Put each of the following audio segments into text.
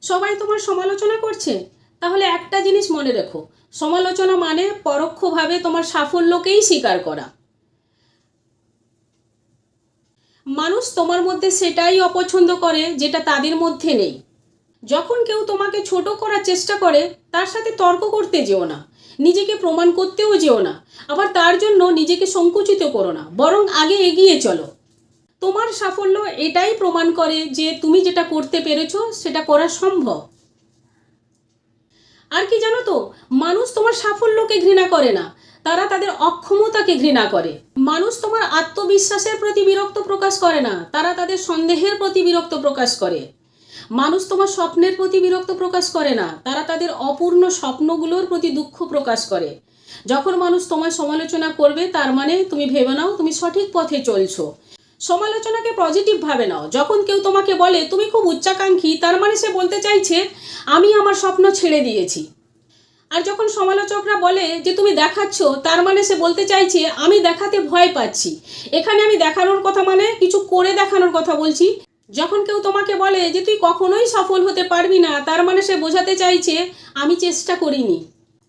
সবাই তোমার সমালোচনা করছে? তাহলে একটা জিনিস মনে রেখো। সমালোচনা মানে পরোক্ষভাবে তোমার সাফল্যকেই স্বীকার করা। মানুষ তোমার মধ্যে সেটাই অপছন্দ করে যেটা তাদের মধ্যে নেই। যখন কেউ তোমাকে ছোট করার চেষ্টা করে, তার সাথে তর্ক করতে যেও না। নিজেকে প্রমাণ করতেও যেও না। আবার তার জন্য নিজেকে সংকুচিত করো না। বরং আগে এগিয়ে চলো। তোমার সাফল্য এটাই প্রমাণ করে যে তুমি যেটা করতে পেরেছ, সেটা করা সম্ভব। আর কি জানো তো, মানুষ তোমার সাফল্যকে ঘৃণা করে না, তারা তাদের অক্ষমতাকে ঘৃণা করে। মানুষ তোমার আত্মবিশ্বাসের প্রতি বিরক্ত প্রকাশ করে না, তারা তাদের সন্দেহের প্রতি বিরক্ত প্রকাশ করে। মানুষ তোমার স্বপ্নের প্রতি বিরক্ত প্রকাশ করে না, তারা তাদের অপূর্ণ স্বপ্নগুলোর প্রতি দুঃখ প্রকাশ করে। যখন মানুষ তোমার সমালোচনা করবে, তার মানে তুমি ভেবে নাও তুমি সঠিক পথে চলছো। সমালোচনাকে পজিটিভ ভাবে নাও। যখন কেউ তোমাকে বলে, তুমি খুব উচ্চাকাঙ্ক্ষী, তার মানে সে বলতে চাইছে, আমি আমার স্বপ্ন ছেড়ে দিয়েছি। আর যখন সমালোচকরা বলে যে, তুমি দেখাচ্ছ, তার মানে সে বলতে চাইছে, আমি দেখাতে ভয় পাচ্ছি। এখানে আমি দেখানোর কথা মানে কিছু করে দেখানোর কথা বলছি। যখন কেউ তোমাকে বলে যে, তুই কখনোই সফল হতে পারবি না, তার মানে সে বোঝাতে চাইছে, আমি চেষ্টা করিনি।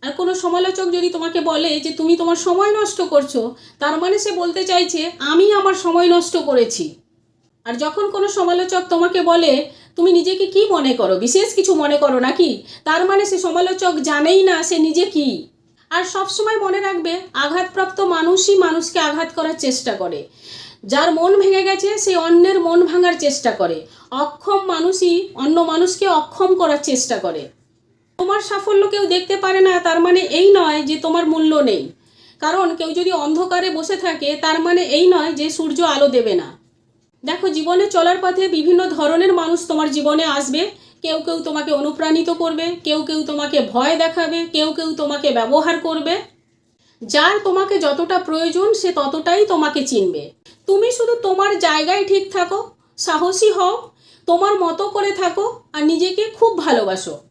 আর কোনো সমালোচক যদি তোমাকে বলে যে তুমি তোমার সময় নষ্ট করছ, তার মানে সে বলতে চাইছে, আমি আমার সময় নষ্ট করেছি। আর যখন কোনো সমালোচক তোমাকে বলে, তুমি নিজেকে কি মনে করো? বিশেষ কিছু মনে করো নাকি? তার মানে সে সমালোচক জানেই না সে নিজে কি। আর সবসময় মনে রাখবে, আঘাতপ্রাপ্ত মানুষই মানুষকে আঘাত করার চেষ্টা করে। যার মন ভেঙে গেছে, সে অন্যের মন ভাঙার চেষ্টা করে। অক্ষম মানুষই অন্য মানুষকে অক্ষম করার চেষ্টা করে। তোমার সাফল্য কেউ দেখতে পারে না, তার মানে এই নয় যে তোমার মূল্য নেই। কারণ কেউ যদি অন্ধকারে বসে থাকে, তার মানে এই নয় যে সূর্য আলো দেবে না। দেখো, জীবনে চলার পথে বিভিন্ন ধরনের মানুষ তোমার জীবনে আসবে। কেউ কেউ তোমাকে অনুপ্রাণিত করবে, কেউ কেউ তোমাকে ভয় দেখাবে, কেউ কেউ তোমাকে ব্যবহার করবে। যার তোমাকে যতটা প্রয়োজন, সে ততটাই তোমাকে চিনবে। তুমি শুধু তোমার জায়গায় ঠিক থাকো, সাহসী হও, তোমার মতো করে থাকো, আর নিজেকে খুব ভালোবাসো।